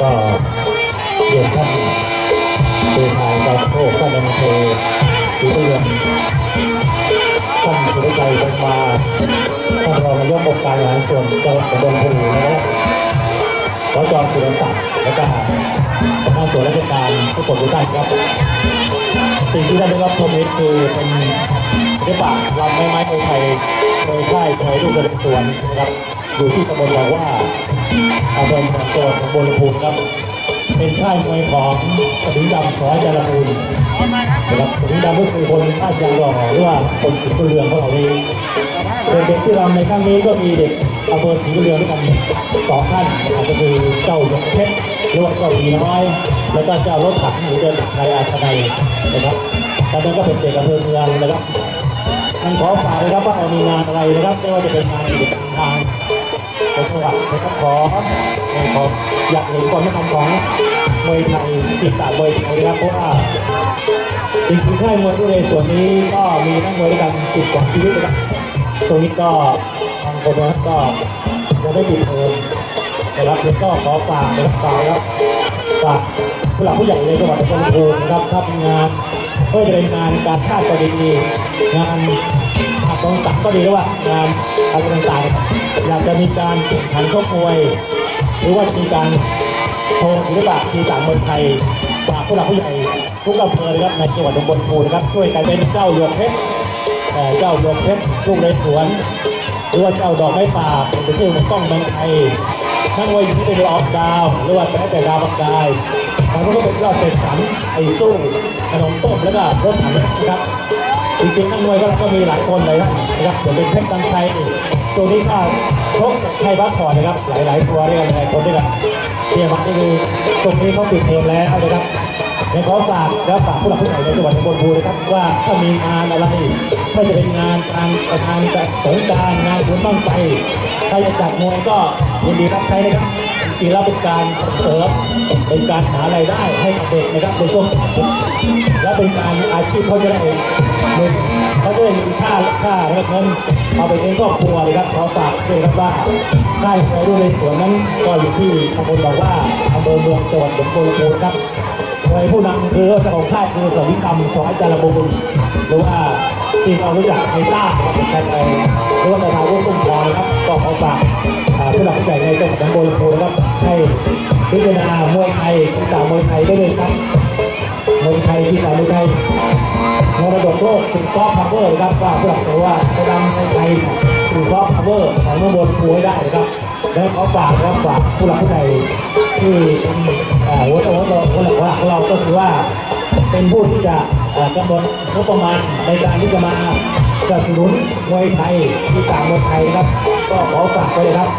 ก็เรียนท่านเดินทางจากโลกท่านอำเภอศรีบุรีท่านสุริใจเป็นมาท่านรองนายกองค์การบริหารส่วนจังหวัดอุดรธานีนะครับสจสุรศักดิ์และก็ประธานส่วนราชการทุกคนทุกท่านครับสิ่งที่ได้รับชมนี้คือเป็นศิลปะลำไม้ไม้ไทยไทย โดยค่ายไทยลูกกระเด็นสวนนะครับ อยู่ที่ตำบลหลวงว่าอำเภอสังหวัดอุบลภูมิครับ เป็นค่ายมวยของสมิงดำสอยจารบูรณ์นะครับสมิงดำก็คือคนค่ายจางหล่อหรือว่าคนสิงห์บุรีเรืองของเราเองเด็กๆที่รำในครั้งนี้ก็มีเด็กอำเภอสีเรืองด้วยกันสองท่านอาจจะคือเจ้าเพชรหรือว่าเจ้าดีน้อยแล้วก็เจ้ารถถังหรือเดินไทยอาชนัยนะครับตอนนั้นก็เป็นเด็กอำเภอเมืองนะครับ มันขอฝากนะครับว่าเรามีงานอะไรนะครับไม่ว่าจะเป็นงานกิจกรรมทางจังหวัดนะครับขอขออยากเห็นความสำคัญของมวยไทยกีฬามวยไทยนะครับเพราะว่าจริงๆค่ายมวยทุเรศส่วนนี้ก็มีนักมวยด้วยกันสิบกว่าชีวิตนะครับตรงนี้ก็บางคนนะครับก็จะได้ติดเทิมนะครับแล้วก็ขอฝากนะครับฝากนะครับฝากผู้หลักผู้ใหญ่ในจังหวัดอุบลภูมินะครับถ้ามีงาน ก็จะเป็นงานการชาติก็ดีงานอาตรงตักก็ดีหรือว่างานอะไรต่างๆอยากจะมีการแข่งขันชกมวย หรือว่ามีการโชว์ศิลปะทีต่างเมืองไทยฝากผู้หลักผู้ใหญ่ทุกอำเภอนะครับในจังหวัดอุบลภูนะครับช่วยกันเป็นเจ้าหยกเพชรเจ้าหยกเพชรลูกในสวนหรือว่าเจ้าดอกไม้ป่าเป็นชื่อของต้องเมืองไทย นักมวยอยู่ที่เป็นรอฟดาวหรือว่าแต่แต่ดาวประกายแล้วก็เป็นยอดเป็นสันไอ้สู้ขนมต้มแล้วก็รถถังนะครับจริงๆนักมวยก็ก็มีหลายคนเลยนะครับเดี๋ยวเป็นเพชรตังไทยตัวนี้ก็ครบไทยบัคคอร์นะครับ หลายๆตัวด้วยกันหลายคนด้วยกันเที่มาก็คือตรงนี้เขาปิดเทอมแล้วนะครับ ขอฝากแล้วฝากผู้หลักผู้ใหญ่ในจังหวัดอุบลภูนะครับว่าถ้ามีงานอะไรไม่ว่าจะเป็นงานการงานแบบสงการงานบุญบ้างไฟใครจะจัดมวยก็ยินดีรับใช้นะครับจริงแล้วเป็นการเสริมเป็นการหารายได้ให้กับเด็กนะครับในช่วงและเป็นการอาชีพเขาจะได้หนึ่งเขาจะได้มีค่าค่าแล้วเงินเอาไปเลี้ยงครอบครัวเลยครับขอฝากด้วยครับว่าค่ายมวยด้วยในสวนนั้นก็อยู่ที่ตำบลบอกว่าอำเภอเมืองจังหวัดสกลนครครับ มวยผู้นำคือเจ้าของค่ายคือสวิกรรมสอนจารบุญหรือว่าที่เรารู้จักในต้าแทนไปหรือว่าประธานรุ่นตุ้มพรนะครับก็ขอฝากผู้หลักผู้ใหญ่ในจังหวัดสกลนครนะครับให้พิจารณามวยไทยกีฬามวยไทยได้เลยครับเมืองไทยที่สามเมืองไทยมรดกโลกถึงซอฟต์พาวเวอร์นะครับว่าผู้หลักตัวว่าจะนำมืองไทยถึงซอฟต์พาวเวอร์ของเมืองบนภูให้ได้นะครับและขอฝากนะครับฝากผู้หลักผู้ใหญ่ที่เป็นเอ่อหัวโตหัวโตหัวหลักหัวหลักของเราก็คือว่าเป็นผู้ที่จะอ่อกำหนดงบประมาณในการที่จะมาสนับสนุนมวยไทยที่ต่างมวยไทยนะครับ ก็ขอฝากไว้เลยครับ